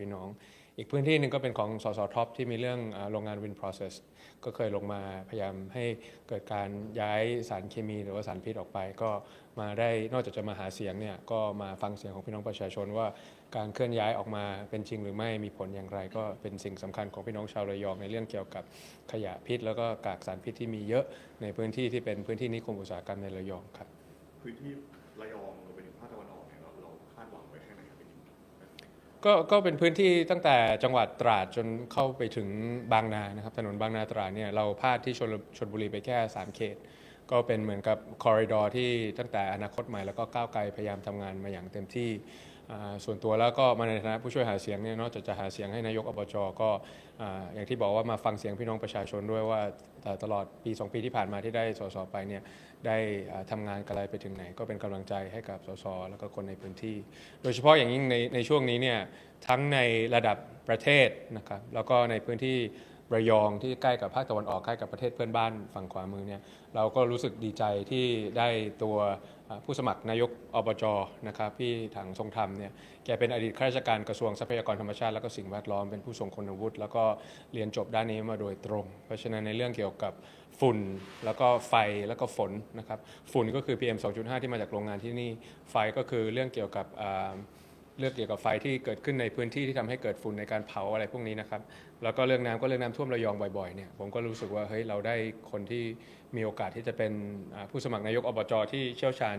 พี่น้อง อีกพื้นที่หนึ่งก็เป็นของสสท็อปที่มีเรื่องโรงงานวิน process ก็เคยลงมาพยายามให้เกิดการย้ายสารเคมีหรือว่าสารพิษออกไป ก็มาได้นอกจากจะมาหาเสียงเนี่ยก็มาฟังเสียงของพี่น้องประชาชนว่าการเคลื่อนย้ายออกมาเป็นจริงหรือไม่มีผลอย่างไร ก็เป็นสิ่งสำคัญของพี่น้องชาวระยองในเรื่องเกี่ยวกับขยะพิษ แล้วก็กากสารพิษที่มีเยอะในพื้นที่ที่เป็นพื้นที่นิคมอุตสาหกรรมในระยองครับพื้นที่ ก็ก็เป็นพื้นที่ตั้งแต่จังหวัดตราดจนเข้าไปถึงบางนานะครับถนนบางนาตราดเนี่ยเราพาดที่ชนชนบุรีไปแค่ 3 เขต ก็เป็นเหมือนกับคอริดอร์ที่ตั้งแต่อนาคตใหม่แล้วก็ก้าวไกลพยายามทำงานมาอย่างเต็มที่ ส่วนตัวแล้วก็มาในฐานะผู้ช่วยหาเสียงเนี่ยนอกจากจะหาเสียงให้นายกอบจก็อ่าอย่างที่บอกว่ามาฟังเสียงพี่น้องประชาชนด้วยว่าตลอดปี 2 ปีที่ผ่านมาที่ได้สสไปเนี่ยได้อ่าทำงานกันอะไรไปถึงไหน ก็เป็นกำลังใจให้กับสสแล้วก็คนในพื้นที่ โดยเฉพาะอย่างยิ่งในในช่วงนี้เนี่ยทั้งในระดับประเทศนะครับแล้วก็ในพื้นที่ ระยองที่ใกล้กับภาคตะวันออกใกล้กับประเทศเพื่อนบ้านฝั่งขวามือเนี่ยเราก็รู้สึกดีใจที่ได้ตัวผู้สมัครนายกอบจนะครับพี่ถังทรงธรรมเนี่ยแกเป็นอดีตข้าราชการกระทรวงทรัพยากรธรรมชาติและก็สิ่งแวดล้อมเป็นผู้ทรงคุณวุฒิแล้วก็เรียนจบด้านนี้มาโดยตรง เพราะฉะนั้นในเรื่องเกี่ยวกับฝุ่นแล้วก็ไฟแล้วก็ฝนนะครับฝุ่นก็คือ PM 2.5 ที่มาจากโรงงานที่นี่ไฟก็คือเรื่องเกี่ยวกับ เรื่องเกี่ยวกับไฟที่เกิดขึ้นในพื้นที่ที่ทำให้เกิดฝุ่นในการเผาอะไรพวกนี้นะครับ แล้วก็เรื่องน้ำก็เรื่องน้ำท่วมระยองบ่อยๆเนี่ยผมก็รู้สึกว่าเฮ้ยเราได้คนที่มีโอกาสที่จะเป็นอ่าผู้สมัครนายกอบจที่เชี่ยวชาญ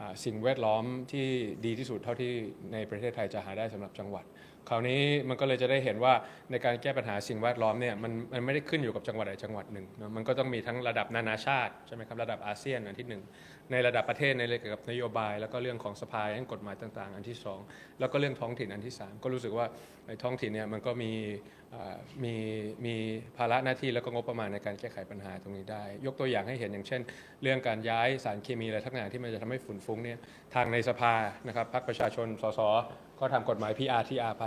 อ่าสิ่งแวดล้อมที่ดีที่สุดเท่าที่ในประเทศไทยจะหาได้สำหรับจังหวัด คราวนี้มันก็เลยจะได้เห็นว่าในการแก้ปัญหาสิ่งแวดล้อมเนี่ยมันมันไม่ได้ขึ้นอยู่กับจังหวัดใดจังหวัดหนึ่งนะมันก็ต้องมีทั้งระดับนานาชาติใช่ไหมครับระดับอาเซียนอันที่หนึ่งในระดับประเทศในเรื่องเกี่ยวกับนโยบาย แล้วก็เรื่องของสภาแห่งกฎหมายต่าง ๆ อันที่สองแล้วก็เรื่องท้องถิ่นอันที่สามก็รู้สึกว่าในท้องถิ่นเนี่ยมันก็มีมีมีภาระหน้าที่แล้วก็งบประมาณในการแก้ไขปัญหาตรงนี้ได้ ยกตัวอย่างให้เห็นอย่างเช่น เรื่องการย้ายสารเคมีอะไรทั้งอย่างที่มันจะทำให้ฝุ่นฟุ้งเนี่ยทางในสภานะครับพรรคประชาชนสสก็ทำกฎหมาย PRTR ไป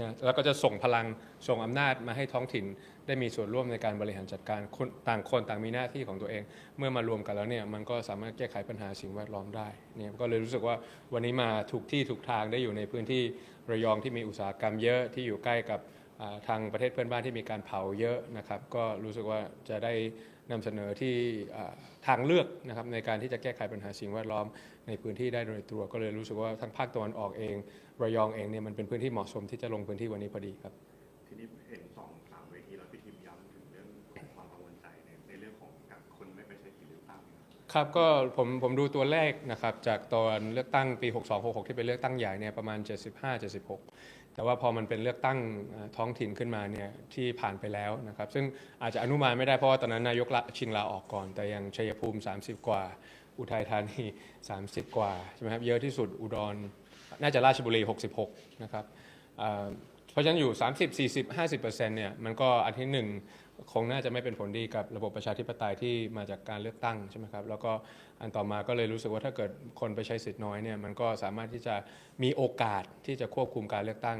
นะแล้วก็จะส่งพลังส่งอำนาจมาให้ท้องถิ่นได้มีส่วนร่วมในการบริหารจัดการคนต่างคนต่างมีหน้าที่ของตัวเอง เมื่อมารวมกันแล้วเนี่ยมันก็สามารถแก้ไขปัญหาสิ่งแวดล้อมได้เนี่ยก็เลยรู้สึกว่าวันนี้มาถูกที่ถูกทางได้อยู่ในพื้นที่ระยองที่มีอุตสาหกรรมเยอะที่อยู่ใกล้กับทางประเทศเพื่อนบ้านที่มีการเผาเยอะนะครับ ก็รู้สึกว่าจะได้นำเสนอที่ทางเลือกนะครับในการที่จะแก้ไขปัญหาสิ่งแวดล้อมในพื้นที่ได้โดยตัว ก็เลยรู้สึกว่าทั้งภาคตะวันออกเอง ระยองเองเนี่ยมันเป็นพื้นที่เหมาะสมที่จะลงพื้นที่วันนี้พอดีครับ ทีนี้เห็นสองสามเวทีแล้วพี่ทิมย้ำถึงเรื่องของความกังวลใจในในเรื่องของการคนไม่ไปใช้สิทธิ์เลือกตั้งเนี่ยครับก็ผมผมดูตัวเลขนะครับจากตอนเลือกตั้งปี 6266 ที่เป็นเลือกตั้งใหญ่เนี่ยประมาณ 75-76 แต่ว่าพอมันเป็นเลือกตั้งเอ่อท้องถิ่นขึ้นมาเนี่ยที่ผ่านไปแล้วนะครับซึ่งอาจจะอนุมานไม่ได้เพราะว่าตอนนั้นนายกละชิงลาออกก่อน แต่ยังชัยภูมิ 30 กว่า อุทัยธานี 30 กว่าใช่ไหมครับเยอะที่สุดอุดร น่าจะราชบุรี 66 นะครับเพราะฉะนั้นอยู่ 30 40 50%เนี่ยมันก็อันที่หนึ่งคงน่าจะไม่เป็นผลดีกับระบบประชาธิปไตยที่มาจากการเลือกตั้งใช่ไหมครับแล้วก็อันต่อมาก็เลยรู้สึกว่าถ้าเกิดคนไปใช้สิทธิ์น้อยเนี่ยมันก็สามารถที่จะมีโอกาสที่จะควบคุมการเลือกตั้ง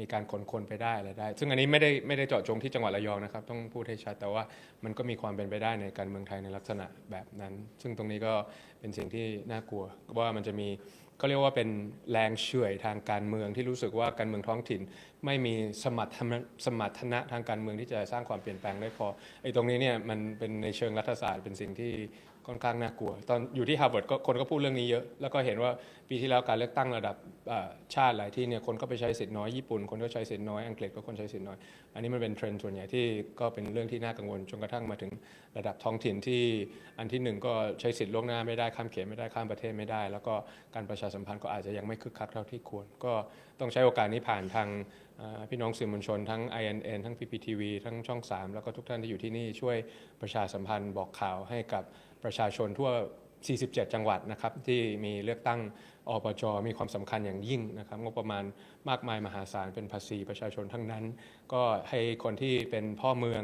มีการขนคนไปได้อะไรได้ ซึ่งอันนี้ไม่ได้ไม่ได้เจาะจงที่จังหวัดระยองนะครับต้องพูดให้ชัดแต่ว่ามันก็มีความเป็นไปได้ในการเมืองไทยในลักษณะแบบนั้น ซึ่งตรงนี้ก็เป็นสิ่งที่น่ากลัวว่ามันจะมี ก็เรียกว่าเป็นแรงเฉื่อยทางการเมืองที่รู้สึกว่าการเมืองท้องถิ่น ไม่มีสมรรถนะสมรรถนะทางการเมืองที่จะสร้างความเปลี่ยนแปลงได้พอไอ้ตรงนี้เนี่ยมันเป็นในเชิงรัฐศาสตร์เป็นสิ่งที่ ค่อนข้างน่ากลัว ตอนอยู่ที่ฮาร์วาร์ดก็คนก็พูดเรื่องนี้เยอะ แล้วก็เห็นว่าปีที่แล้วการเลือกตั้งระดับชาติหลายที่เนี่ยคนก็ไปใช้สิทธิ์น้อยญี่ปุ่น คนก็ใช้สิทธิ์น้อยอังกฤษก็คนใช้สิทธิ์น้อย อันนี้มันเป็นเทรนด์ส่วนใหญ่ที่ก็เป็นเรื่องที่น่ากังวลจนกระทั่งมาถึงระดับท้องถิ่นที่อันที่หนึ่งก็ใช้สิทธิ์ล่วงหน้าไม่ได้ข้ามเขตไม่ได้ข้ามประเทศไม่ได้ แล้วก็การประชาสัมพันธ์ก็อาจจะยังไม่คึกคักเท่าที่ควร ก็ต้องใช้โอกาสนี้ผ่านทางพี่น้องสื่อมวลชนทั้ง INN ทั้ง PPTV ทั้งช่อง 3 แล้วก็ทุกท่านที่อยู่ที่นี่ช่วยประชาสัมพันธ์บอกข่าวให้กับ ประชาชนทั่ว 47 จังหวัดนะครับที่มีเลือกตั้งอบจมีความสำคัญอย่างยิ่งนะครับงบประมาณมากมายมหาศาลเป็นภาษีประชาชนทั้งนั้น ก็ให้คนที่เป็นพ่อเมือง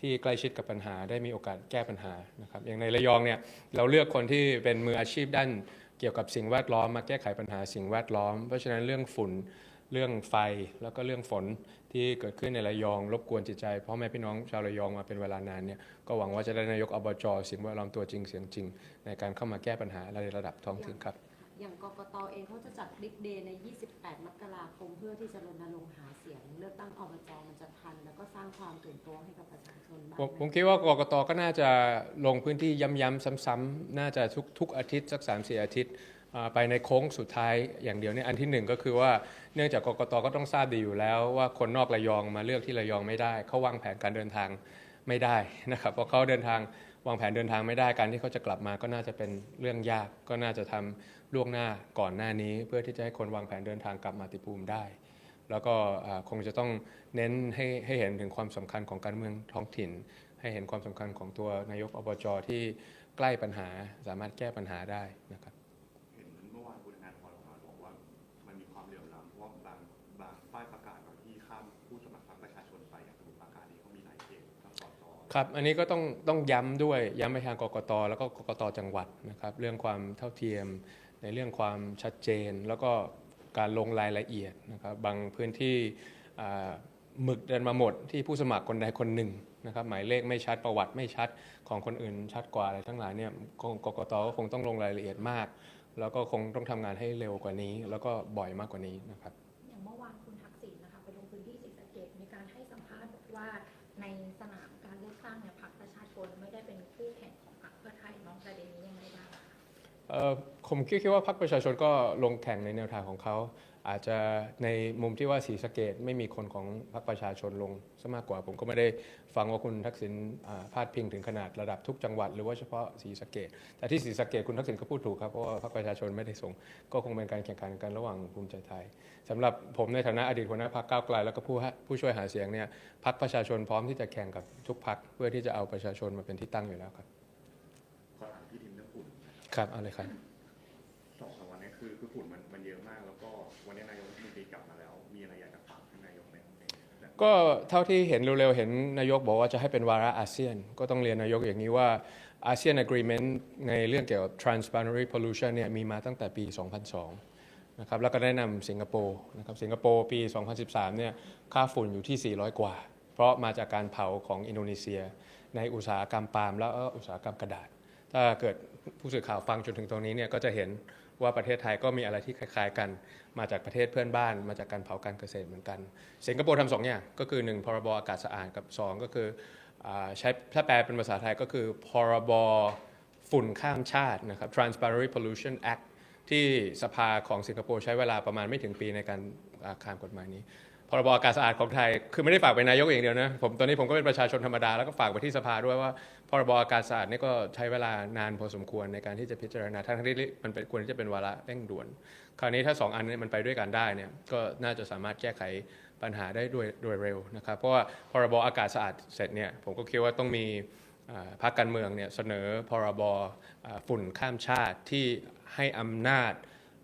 ที่ใกล้ชิดกับปัญหาได้มีโอกาสแก้ปัญหานะครับอย่างในระยองเนี่ยเราเลือกคนที่เป็นมืออาชีพด้านเกี่ยวกับสิ่งแวดล้อมมาแก้ไขปัญหาสิ่งแวดล้อม เพราะฉะนั้นเรื่องฝุ่น เรื่องไฟแล้วก็เรื่องฝนที่เกิดขึ้นในระยอง รบกวนจิตใจพ่อแม่พี่น้องชาวระยองมาเป็นเวลานานเนี่ยก็หวังว่าจะได้นายกอบจสิ่งแวดล้อมตัวจริงเสียงจริง ในการเข้ามาแก้ปัญหาในระดับท้องถิ่นครับ อย่างกกตเองเขาจะจัดบิ๊กเดย์ใน 28 มกราคม เพื่อที่จะรณรงค์หาเสียงตั้งอบจมันจะทัน แล้วก็สร้างความตื่นตัวให้กับประชาชนบ้างผมไหผมคิดว่ากกตก็น่าจะลงพื้นที่ย้ำๆซ้ำๆน่าจะทุกทุกอาทิตย์สัก3าสี่อาทิตย์อ่า ไปในโค้งสุดท้ายอย่างเดียวเนี่ยอันที่หนึ่งก็คือว่าเนื่องจากกกตก็ต้องทราบดีอยู่แล้ว ว่าคนนอกระยองมาเลือกที่ระยองไม่ได้ เขาวางแผนการเดินทางไม่ได้นะครับเพราะเขาเดินทางวางแผนเดินทางไม่ได้การที่เขาจะกลับมาก็น่าจะเป็นเรื่องยาก ก็น่าจะทำล่วงหน้าก่อนหน้านี้ เพื่อที่จะให้คนวางแผนเดินทางกลับมาติภูมิได้ แล้วก็คงจะต้องเน้นให้ให้เห็นถึงความสำคัญของการเมืองท้องถิ่น ให้เห็นความสำคัญของตัวนายกอบจที่ใกล้ปัญหาสามารถแก้ปัญหาได้นะครับ ครับ อันนี้ก็ต้องต้องย้ำด้วยย้ำไปทางกกตแล้วก็กกตจังหวัดนะครับ เรื่องความเท่าเทียม ในเรื่องความชัดเจน แล้วก็การลงรายละเอียดนะครับ บางพื้นที่หมึกเดินมาหมดที่ผู้สมัครคนใดคนหนึ่งนะครับ หมายเลขไม่ชัดประวัติไม่ชัดของคนอื่นชัดกว่าอะไรทั้งหลายเนี่ยกกกตก็คงต้องลงรายละเอียดมาก แล้วก็คงต้องทำงานให้เร็วกว่านี้ แล้วก็บ่อยมากกว่านี้นะครับ ผมคิดว่าพรรคประชาชนก็ลงแข่งในแนวทางของเขา อาจจะในมุมที่ว่าสีสเกตไม่มีคนของพรรคประชาชนลงซะมากกว่า ผมก็ไม่ได้ฟังว่าคุณทักษิณอ่าพาดพิงถึงขนาดระดับทุกจังหวัด หรือว่าเฉพาะสีสเกต แต่ที่สีสเกตคุณทักษิณก็พูดถูกครับเพราะว่าพรรคประชาชนไม่ได้ส่ง ก็คงเป็นการแข่งขันกันระหว่างภูมิใจไทยสำหรับผมในฐานะอดีตหัวหน้าพรรคก้าวไกลแล้วก็ผู้ผู้ช่วยหาเสียงเนี่ยพรรคประชาชนพร้อมที่จะแข่งกับทุกพรรคเพื่อที่จะเอาประชาชนมาเป็นที่ตั้งอยู่แล้วครับ ขอถามพี่ทิมเรื่องฝุ่นนะ ครับครับเอาเลยครับ สองสามวันนี้คือคือฝุ่นมันมันเยอะมาก แล้วก็วันนี้นายกรัฐมนตรีกลับมาแล้ว มีอะไรอยากจะฝากท่านนายกไหมในในก็เท่าที่เห็นเร็วๆ เห็นนายกบอกว่าจะให้เป็นวาระอาเซียน ก็ต้องเรียนนายกอย่างนี้ว่าอาเซียน Agreement ในเรื่องเกี่ยวกับ Transboundary Pollution เนี่ยมีมาตั้งแต่ปี 2002 นะครับ แล้วก็ได้นำสิงคโปร์นะครับ สิงคโปร์ปี 2013 เนี่ยค่าฝุ่นอยู่ที่ 400 กว่า เพราะมาจากการเผาของอินโดนีเซีย ในอุตสาหกรรมปาล์มแล้วก็อุตสาหกรรมกระดาษ ถ้าเกิด ผู้สื่อข่าวฟังจนถึงตรงนี้เนี่ยก็จะเห็นว่าประเทศไทยก็มีอะไรที่คล้าย ๆ กัน มาจากประเทศเพื่อนบ้าน มาจากการเผาการเกษตรเหมือนกัน สิงคโปร์ทำสองอย่างก็คือ 1 พรบอากาศสะอาดกับ 2 ก็คือใช้ถ้าแปลเป็นภาษาไทยก็คือ พรบฝุ่นข้ามชาตินะครับ Transparency Pollution Act ที่สภาของสิงคโปร์ใช้เวลาประมาณไม่ถึงปีในการอ่าข้ามกฎหมายนี้พรบอากาศสะอาดของไทย คือไม่ได้ฝากไปนายกอย่างเดียวนะผมตอนนี้ผมก็เป็นประชาชนธรรมดา แล้วก็ฝากไปที่สภาด้วยว่า พรบอากาศสะอาดนี่ก็ใช้เวลานานพอสมควรในการที่จะพิจารณาทั้งที่มันเป็นควรที่จะเป็นวาระเร่งด่วน คราวนี้ถ้า 2 อันนี้มันไปด้วยกันได้เนี่ยก็น่าจะสามารถแก้ไขปัญหาได้โดยโดยเร็วนะครับ เพราะว่าพรบอากาศสะอาดเสร็จเนี่ยผมก็คิดว่าต้องมีอ่าพรรคการเมืองเนี่ยเสนอพรบฝุ่นข้ามชาติที่ให้อำนาจ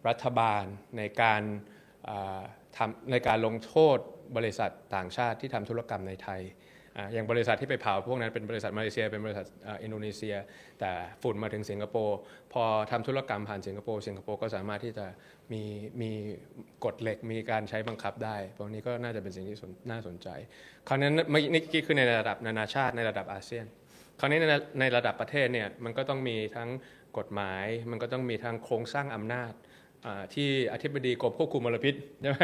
รัฐบาลในการทำในการลงโทษบริษัทต่างชาติที่ทำธุรกรรมในไทย อย่างบริษัทที่ไปเผาพวกนั้นเป็นบริษัทมาเลเซีย เป็นบริษัทอินโดนีเซีย แต่ฝุ่นมาถึงสิงคโปร์พอทำธุรกรรมผ่านสิงคโปร์สิงคโปร์ก็สามารถที่จะมีมีกฎเหล็กมีการใช้บังคับได้ตรงนี้ก็น่าจะเป็นสิ่งที่น่าสนใจ คราวนั้นม่นี่นี่คือในระดับนานาชาติในระดับอาเซียน คราวนี้ในระดับประเทศเนี่ยมันก็ต้องมีทั้งกฎหมาย มันก็ต้องมีทั้งโครงสร้างอำนาจ ที่อธิบดีกรมควบคุมมลพิษใช่ไหม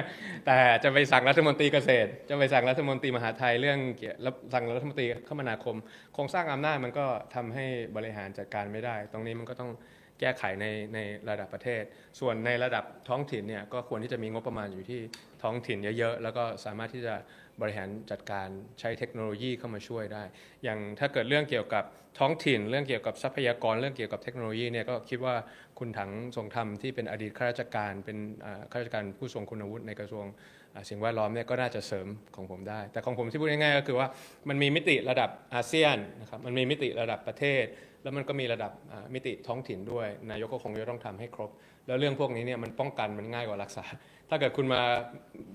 แต่จะไปสั่งรัฐมนตรีเกษตร จะไปสั่งรัฐมนตรีมหาไทยเรื่องเกี่ยวสั่งรัฐมนตรีคมนาคม โครงสร้างอำนาจมันก็ทำให้บริหารจัดการไม่ได้ ตรงนี้มันก็ต้องแก้ไขในในระดับประเทศ ส่วนในระดับท้องถิ่นเนี่ยก็ควรที่จะมีงบประมาณอยู่ที่ท้องถิ่นเยอะๆ แล้วก็สามารถที่จะ บริหารจัดการใช้เทคโนโลยีเข้ามาช่วยได้ อย่างถ้าเกิดเรื่องเกี่ยวกับท้องถิ่น เรื่องเกี่ยวกับทรัพยากรเรื่องเกี่ยวกับเทคโนโลยีเนี่ยก็คิดว่าคุณถังทรงธรรมที่เป็นอดีตข้าราชการเป็นข้าราชการผู้ทรงคุณวุฒิในกระทรวงสิ่งแวดล้อมเนี่ยก็น่าจะเสริมของผมได้ แต่ของผมที่พูดง่ายๆก็คือว่ามันมีมิติระดับอาเซียนนะครับมันมีมิติระดับประเทศ แล้วมันก็มีระดับมิติท้องถิ่นด้วย นายกก็คงจะต้องทำให้ครบ แล้วเรื่องพวกนี้เนี่ยมันป้องกันมันง่ายกว่ารักษา ถ้าเกิดคุณมา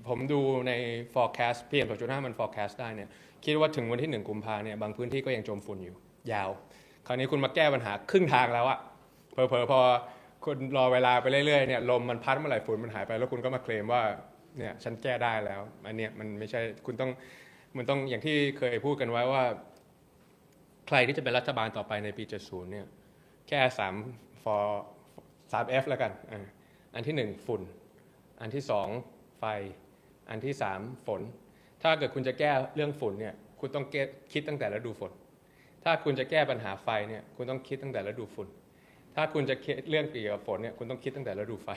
ผมดูใน forecast PM 2.5มัน forecast ได้เนี่ยคิดว่าถึงวันที่ 1 กุมภาเนี่ยบางพื้นที่ก็ยังจมฝุ่นอยู่ ยาว คราวนี้คุณมาแก้ปัญหาครึ่งทางแล้วอะเผลอพอคุณรอเวลาไปเรื่อยๆเนี่ยลมมันพัดเมื่อไหร่ฝุ่นมันหายไป แล้วคุณก็มาเคลมว่าเนี่ยฉันแก้ได้แล้วอันเนี้ยมันไม่ใช่คุณต้องมันต้องอย่างที่เคยพูดกันไว้ว่า ใครที่จะเป็นรัฐบาลต่อไปในปี 70 เนี่ยแค่3 for 3 F แล้วกัน อันที่ 1 ฝุ่น อันที่ 2 ไฟ อันที่ 3 ฝน ถ้าเกิดคุณจะแก้เรื่องฝุ่นเนี่ย คุณต้องคิดตั้งแต่ฤดูฝน ถ้าคุณจะแก้ปัญหาไฟเนี่ย คุณต้องคิดตั้งแต่ฤดูฝุ่น ถ้าคุณจะเรื่องเกี่ยวกับฝนเนี่ย คุณต้องคิดตั้งแต่ฤดูไฟ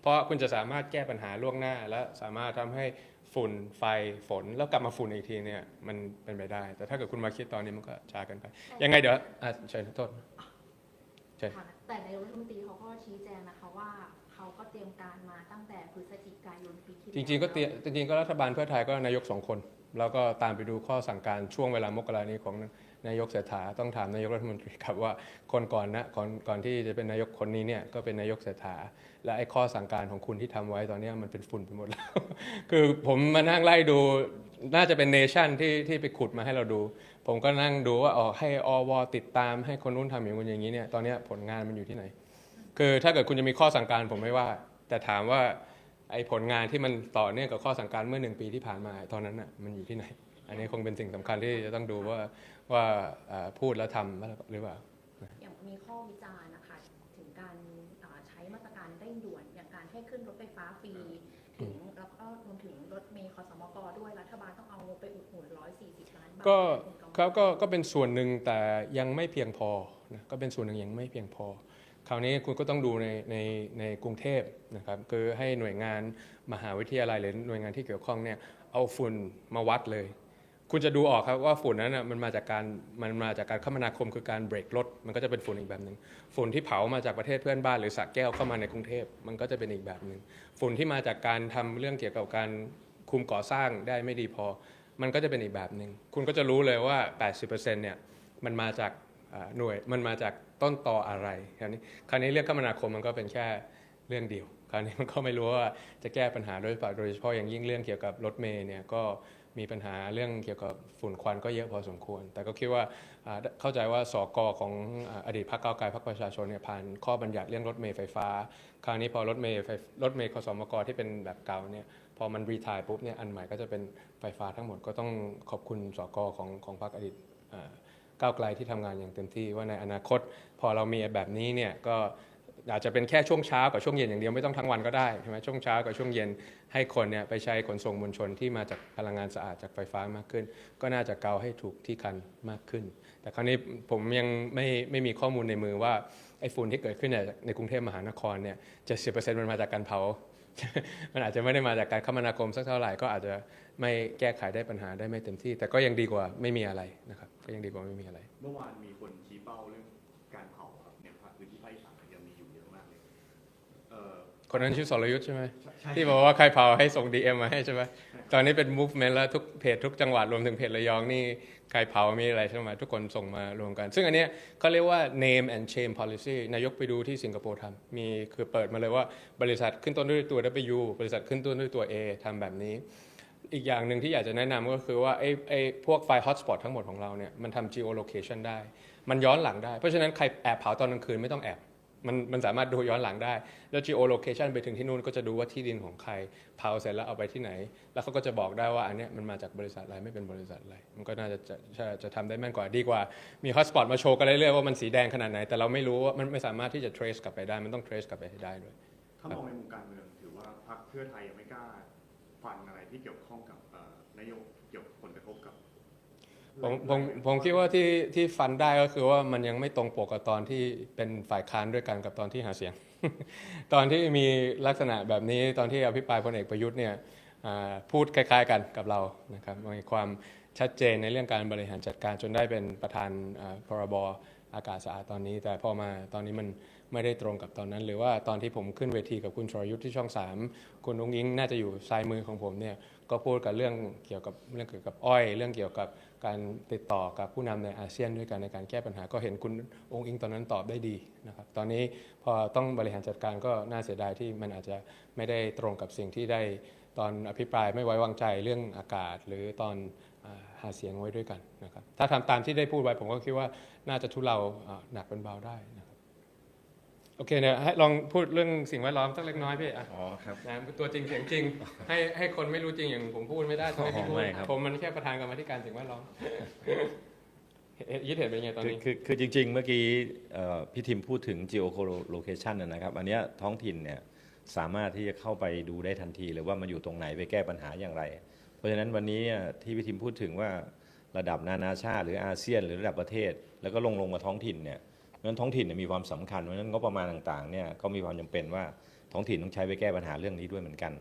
เพราะคุณจะสามารถแก้ปัญหาล่วงหน้า และสามารถทำให้ ฝุ่นไฟฝนแล้วกลับมาฝุ่นอีกทีเนี่ยมันเป็นไปได้ แต่ถ้าเกิดคุณมาคิดตอนนี้มันก็ช้าเกันไป ยังไงเดี๋ยวอะเชิญโทษใช่ค่ะแต่ในรัฐมนตรีเขาก็ชี้แจงนะคะว่าเขาก็เตรียมการมาตั้งแต่พฤศจิกายนปีที่จริงๆก็เตรียมจริงๆก็รัฐบาลเพื่อไทยก็นายกสองคน แล้วก็ตามไปดูข้อสั่งการช่วงเวลามกรานี้ของ นายกเศรษฐาต้องถามนายกรัฐมนตรีครับว่าคนก่อนนะก่อนก่อนที่จะเป็นนายกคนนี้เนี่ยก็เป็นนายกเศรษฐา และไอ้ข้อสั่งการของคุณที่ทำไว้ตอนนี้มันเป็นฝุ่นไปหมดแล้ว คือผมมานั่งไล่ดูน่าจะเป็นเนชั่นที่ที่ไปขุดมาให้เราดู ผมก็นั่งดูว่าอ๋อให้อวติดตามให้คนนู้นทำอย่างนู้อย่างนี้เนี่ยตอนนี้ผลงานมันอยู่ที่ไหน คือถ้าเกิดคุณจะมีข้อสั่งการผมไม่ว่า แต่ถามว่าไอ้ผลงานที่มันต่อเนื่องกับข้อสั่งการเมื่อหนึ่งปีที่ผ่านมาตอนนั้นน่ะมันอยู่ที่ไหน อันนี้คงเป็นสิ่งสำคัญที่จะต้องดูว่า ว่าเอ่อพูดแล้วทำหรือเปล่าอย่างมีข้อวิจารณ์นะคะถึงการอ่าใช้มาตรการเร่งด่วน อย่างการให้ขึ้นรถไฟฟ้าฟรีถึงแล้วก็รวมถึงรถเมล์คอสมกด้วยรัฐบาลต้องเอาไปอุดหนุน140 ล้านบาทก็คุณกังวลเขาก็ก็เป็นส่วนหนึ่งแต่ยังไม่เพียงพอนะก็เป็นส่วนหนึ่งยังไม่เพียงพอ คราวนี้คุณก็ต้องดูในในในกรุงเทพนะครับคือให้หน่วยงานมหาวิทยาลัยหรือหน่วยงานที่เกี่ยวข้องเนี่ยเอาฝุ่นมาวัดเลย คุณจะดูออกครับว่าฝุ่นนั้นนะมันมาจากการมันมาจากการคมนาคมคือการเบรกรถมันก็จะเป็นฝุ่นอีกแบบหนึ่งฝุ่นที่เผามาจากประเทศเพื่อนบ้านหรือสระแก้วเข้ามาในกรุงเทพมันก็จะเป็นอีกแบบหนึ่งฝุ่นที่มาจากการทำเรื่องเกี่ยวกับการคุมก่อสร้างได้ไม่ดีพอ มันก็จะเป็นอีกแบบหนึ่งคุณก็จะรู้เลยว่า 80%เนี่ยมันมาจากอ่าหน่วยมันมาจากต้นตออะไรคราวนี้คราวนี้เรื่องคมนาคมมันก็เป็นแค่เรื่องเดียวคราวนี้มันก็ไม่รู้ว่าจะแก้ปัญหาโดยเฉพาโดยเฉพาะอย่างยิ่งเรื่องเกี่ยวกับรถเมล์เนี่ยก็ มีปัญหาเรื่องเกี่ยวกับฝุ่นควันก็เยอะพอสมควร แต่ก็คิดว่าเข้าใจว่าสกของอดีตพรรคก้าวไกลพรรคประชาชนเนี่ยผ่านข้อบัญญัติเรื่องรถเมล์ไฟฟ้า คราวนี้พอรถเมล์รถเมล์คสมกที่เป็นแบบเก่าเนี่ยพอมันรีทายปุ๊บเนี่ยอันใหม่ก็จะเป็นไฟฟ้าทั้งหมดก็ต้องขอบคุณสกของของพรรคอดีตก้าวไกลที่ทำงานอย่างเต็มที่ว่าในอนาคต พอเรามีแบบนี้เนี่ยก็ อาจจะเป็นแค่ช่วงเช้ากับช่วงเย็นอย่างเดียวไม่ต้องทั้งวันก็ได้ใช่ไหมช่วงเช้ากับช่วงเย็นให้คนเนี่ยไปใช้ขนส่งมวลชนที่มาจากพลังงานสะอาดจากไฟฟ้ามากขึ้น ก็น่าจะเกาให้ถูกที่คันมากขึ้น แต่คราวนี้ผมยังไม่ไม่มีข้อมูลในมือว่าไอ้ฝุ่นที่เกิดขึ้นเนี่ยในกรุงเทพมหานครเนี่ยเจ็ดสิบเปอร์เซ็นต์มันมาจากการเผามันอาจจะไม่ได้มาจากการคมนาคมสักเท่าไหร่ก็อาจจะไม่แก้ไขได้ปัญหาได้ไม่เต็มที่ แต่ก็ยังดีกว่าไม่มีอะไรนะครับก็ยังดีกว่าไม่มีอะไร เมื่อวานมีคนชี้เป้าเรื่องการเผาครับในภาคพื้นที่ภาคอีสาน คนนั้นชื่อสรยุทธ์ใช่ไหมใช่ที่บอกว่าใครเผาให้ส่ง DM มาให้ใช่ไหมตอนนี้เป็น movement แล้วทุกเพจทุกจังหวัดรวมถึงเพจระยองนี่ใครเผามีอะไรใช่ไหมทุกคนส่งมารวมกัน ซึ่งอันเนี้ยเขาเรียกว่า name and shame policy นายกไปดูที่สิงคโปร์ทำมีคือเปิดมาเลยว่าบริษัทขึ้นต้นด้วยตัว W บริษัทขึ้นต้นด้วยตัว A ทำแบบนี้ อีกอย่างหนึ่งที่อยากจะแนะนำก็คือว่าไอ้ไอ้พวกไฟล์ hotspot ทั้งหมดของเราเนี่ยมันทำ geolocation ได้ มันย้อนหลังได้เพราะฉะนั้นใครแอบเผาตอนกลางคืนไม่ต้องแอบ มันมันสามารถดูย้อนหลังได้ แล้ว geolocation ไปถึงที่นู่นก็จะดูว่าที่ดินของใครเผาเสร็จแล้วเอาไปที่ไหน แล้วเขาก็จะบอกได้ว่าอันเนี้ยมันมาจากบริษัทอะไรไม่เป็นบริษัทอะไร มันก็น่าจะจะจะจะทำได้แม่นกว่าดีกว่า มี hotspot มาโชว์กันเรื่อยๆว่ามันสีแดงขนาดไหน แต่เราไม่รู้ว่ามันไม่สามารถที่จะ trace กลับไปได้ มันต้อง trace กลับไปให้ได้ด้วย ถ้ามองในมุมการเมืองถือว่าพรรคเพื่อไทยยังไม่ ผมผมผมคิดว่าที่ที่ฟันได้ก็คือว่ามันยังไม่ตรงปกกับตอนที่เป็นฝ่ายค้านด้วยกันกับตอนที่หาเสียง ตอนที่มีลักษณะแบบนี้ตอนที่อภิปรายพลเอกประยุทธ์เนี่ยอ่าพูดคล้าย ๆ กันกับเรานะครับมีความชัดเจนในเรื่องการบริหารจัดการจนได้เป็นประธานอ่าพรบอากาศสะอาดตอนนี้ แต่พอมาตอนนี้มันไม่ได้ตรงกับตอนนั้น หรือว่าตอนที่ผมขึ้นเวทีกับคุณชรยุทธ์ที่ช่อง 3 คุณองค์ยิงน่าจะอยู่ซ้ายมือของผมเนี่ย ก็พูดกับเรื่องเกี่ยวกับเรื่องเกี่ยวกับอ้อย เรื่องเกี่ยวกับการติดต่อกับผู้นำในอาเซียนด้วยกันในการแก้ปัญหา ก็เห็นคุณองค์อิงตอนนั้นตอบได้ดีนะครับ ตอนนี้พอต้องบริหารจัดการก็น่าเสียดายที่มันอาจจะไม่ได้ตรงกับสิ่งที่ได้ตอนอภิปรายไม่ไว้วางใจเรื่องอากาศ หรือตอนหาเสียงไว้ด้วยกันนะครับ ถ้าทำตามที่ได้พูดไว้ผมก็คิดว่าน่าจะทุเลาหนักเป็นเบาได้นะ โอเคเนี่ยให้ลองพูดเรื่องสิ่งแวดล้อมสักเล็กน้อยพี่อะอ๋อครับ นะตัวจริงเสียงจริง ให้ให้คนไม่รู้จริงอย่างผมพูดไม่ได้ทำไมพี่พูดไม่ครับ ผมมันแค่ประธานกรรมาธิการสิ่งแวดล้อมเห็นยึดเห็นเป็นไงตอนคือนี้ คือคือจริง ๆ เมื่อกี้เอ่อพี่ทิมพูดถึง geolocation นะนะครับ อันเนี้ยท้องถิ่นเนี่ยสามารถที่จะเข้าไปดูได้ทันทีเลยว่ามันอยู่ตรงไหนไปแก้ปัญหาอย่างไรผราะฉะนั้นวันนี้อะที่พี่ทิมพูดถึงว่าระดับนานาชาติ หรืออาเซียนหรือระดับประเทศ แล้วก็ลงลงมาท้องถิ่นเนี่ยเพราะฉะ นั้นท้องถิ่นมีความสำคัญเพราะฉะนั้นงบประมาณต่างๆเนี่ยก็มีความจำเป็นว่าท้องถิ่นต้องใช้ไปแก้ปัญหาเรื่องนี้ด้วยเหมือนกัน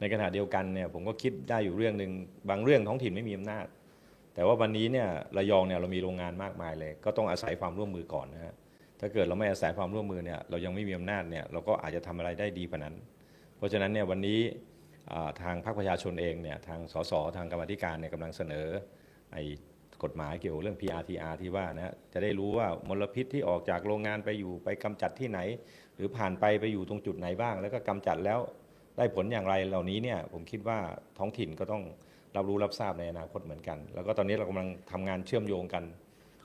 ในขณะเดียวกันเนี่ยผมก็คิดได้อยู่เรื่องหนึ่งบางเรื่องท้องถิ่นไม่มีอำนาจ แต่ว่าวันนี้เนี่ยระยองเนี่ยเรามีโรงงานมากมายเลย ก็ต้องอาศัยความร่วมมือก่อนนะฮะถ้าเกิดเราไม่อาศัยความร่วมมือเนี่ยเรายังไม่มีอำนาจเนี่ยเราก็อาจจะทำอะไรได้ดีกว่านั้น เพราะฉะนั้นเนี่ยวันนี้ทางพรรคประชาชนเองเนี่ยทางสสทางกรรมธิการเนี่ยกำลังเสนอไอ กฎหมายเกี่ยวกับเรื่อง PRTR ที่ว่านะฮะจะได้รู้ว่ามลพิษที่ออกจากโรงงานไปอยู่ไปกำจัดที่ไหน หรือผ่านไปไปอยู่ตรงจุดไหนบ้าง แล้วก็กำจัดแล้วได้ผลอย่างไรเหล่านี้เนี่ยผมคิดว่าท้องถิ่นก็ต้องรับรู้รับทราบในอนาคตเหมือนกัน แล้วก็ตอนนี้เรากำลังทำงานเชื่อมโยงกัน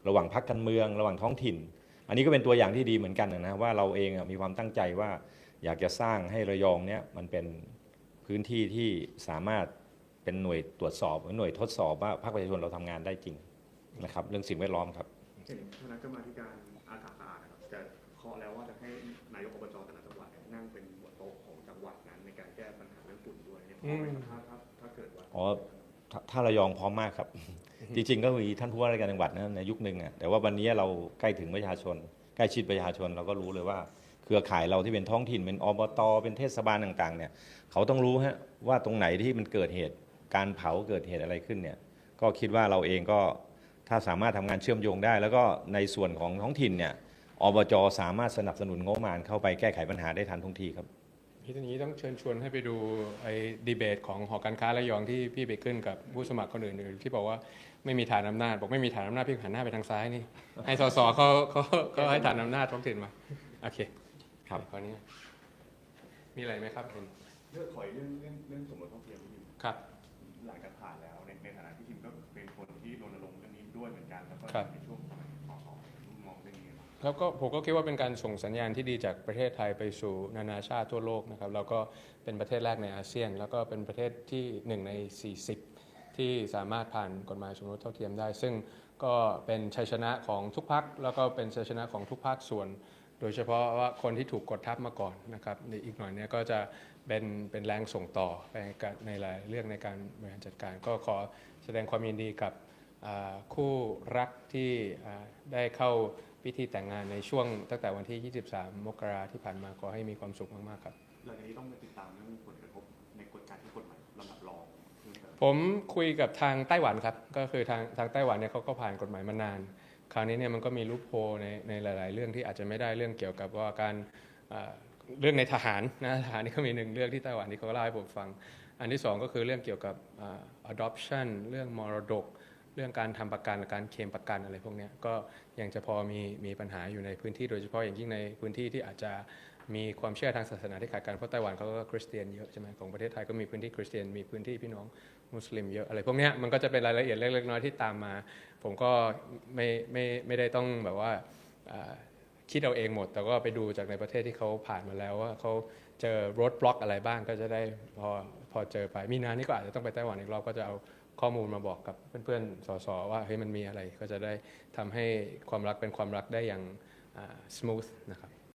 ระหว่างพรรคการเมือง ระหว่างท้องถิ่น อันนี้ก็เป็นตัวอย่างที่ดีเหมือนกันนะว่าเราเองมีความตั้งใจว่าอยากจะสร้างให้ระยองเนี่ยมันเป็นพื้นที่ที่สามารถ เป็นหน่วยตรวจสอบหน่วยทดสอบว่าภาคประชาชนเราทำงานได้จริงนะครับ เรื่องสิ่งแวดล้อมครับเห็นคณะกรรมาธิการอากาศสะอาดนะครับจะเคาะแล้วว่าจะให้นายกอบจแต่ละจังหวัดเนี่ยนั่งเป็นหัวโต๊ะของจังหวัดนั้นในการแก้ปัญหาเรื่องฝุ่นด้วยเนี่ยพอไหมครับถ้าถ้าถ้าเกิดว่าอ๋อถ้าถ้าระยองพร้อมมากครับ จริงๆก็มีท่านผู้ว่าราชการจังหวัดนะในยุคหนึ่งอะแต่ว่าวันนี้เราใกล้ถึงประชาชน ใกล้ชิดประชาชนเราก็รู้เลยว่า เครือข่ายเราที่เป็นท้องถิ่นเป็นอบตเป็นเทศบาลต่างๆเนี่ยเขาต้องรู้ฮะว่าตรงไหนที่มันเกิดเหตุ การเผาเกิดเหตุอะไรขึ้นเนี่ยก็คิดว่าเราเองก็ถ้าสามารถทำงานเชื่อมโยงได้ แล้วก็ในส่วนของท้องถิ่นเนี่ยอบจสามารถสนับสนุนงบประมาณเข้าไปแก้ไขปัญหาได้ทันท่วงทีครับพี่ทีนี้ต้องเชิญชวนให้ไปดูไอ้ดีเบตของหอการค้าระยองที่พี่ไปขึ้นกับผู้สมัครคนอื่นๆที่บอกว่าไม่มีฐานอำนาจบอกไม่มีฐานอำนาจพี่หันหน้าไปทางซ้ายนี่ให้สสเขาเขาเขาให้ฐานอำนาจท้องถิ่นมาโอเคครับคราวนี้มีอะไรไหมครับเห็นเรื่องขอยเรื่องเรื่องเรื่องสมรสเท่าเทียมนิดนึงครับ หลังจากผ่านแล้วในในฐานะที่ทีมก็เป็นคนที่รณรงค์เรื่องนี้ด้วยเหมือนกันแล้วก็ครับ ในช่วงสมัยสสมองเรื่องนี้ยังไงบ้างครับก็ผมก็คิดว่าเป็นการส่งสัญญาณที่ดีจากประเทศไทยไปสู่นานาชาติทั่วโลกนะครับแล้วก็เป็นประเทศแรกในอาเซียน แล้วก็เป็นประเทศที่หนึ่งใน 40 ที่สามารถผ่านกฎหมายสมรสเท่าเทียมได้ ซึ่งก็เป็นชัยชนะของทุกพักแล้วก็เป็นชัยชนะของทุกภาคส่วน โดยเฉพาะว่าคนที่ถูกกดทับมาก่อนนะครับในอีกหน่อยเนี้ก็จะ เป็นเป็นแรงส่งต่อไปกับในหลายเรื่องในการบริหารจัดการ ก็ขอแสดงความยินดีกับอ่าคู่รักที่อ่าได้เข้าพิธีแต่งงานในช่วงตั้งแต่วันที่ 23 มกราที่ผ่านมาขอให้มีความสุขมาก ๆ ครับหลังจากนี้ต้องติดตามเรื่องผลกระทบในกฎการที่กฎหมายลำดับรองเพิ่มเติมผมคุยกับทางไต้หวันครับ ก็คือทางทางไต้หวันเนี่ยเขาก็ผ่านกฎหมายมานาน คราวนี้เนี่ยมันก็มีรูปโพลในในหลาย ๆ เรื่องที่อาจจะไม่ได้เรื่องเกี่ยวกับว่าการอ่า เรื่องในทหารนะทหารนี่ก็มีหนึ่งเรื่องที่ไต้หวันที่เขาเล่าให้ผมฟัง อันที่สองก็คือเรื่องเกี่ยวกับ adoption เรื่องมรดก เรื่องการทำประกันการเคลมประกันอะไรพวกนี้ก็ยังจะพอมีมีปัญหาอยู่ในพื้นที่โดยเฉพาะอย่างยิ่งในพื้นที่ที่อาจจะมีความเชื่อทางศาสนาที่ขาดกันเพราะไต้หวันเขาก็คริสเตียนเยอะใช่ไหมของประเทศไทยก็มีพื้นที่คริสเตียนมีพื้นที่พี่น้องมุสลิมเยอะอะไรพวกนี้มันก็จะเป็นรายละเอียดเล็กๆน้อยๆที่ตามมา ผมก็ไม่ไม่ไม่ได้ต้องแบบว่า คิดเอาเองหมด แต่ก็ไปดูจากในประเทศที่เขาผ่านมาแล้วว่าเขาเจอรถบล็อกอะไรบ้างก็จะได้พอพอเจอไป มีนานี่ก็อาจจะต้องไปไต้หวันอีกรอบก็จะเอาข้อมูลมาบอกกับเพื่อนๆ สสว่าเฮ้ยมันมีอะไรก็จะได้ทำให้ความรักเป็นความรักได้อย่างส smooth นะครับ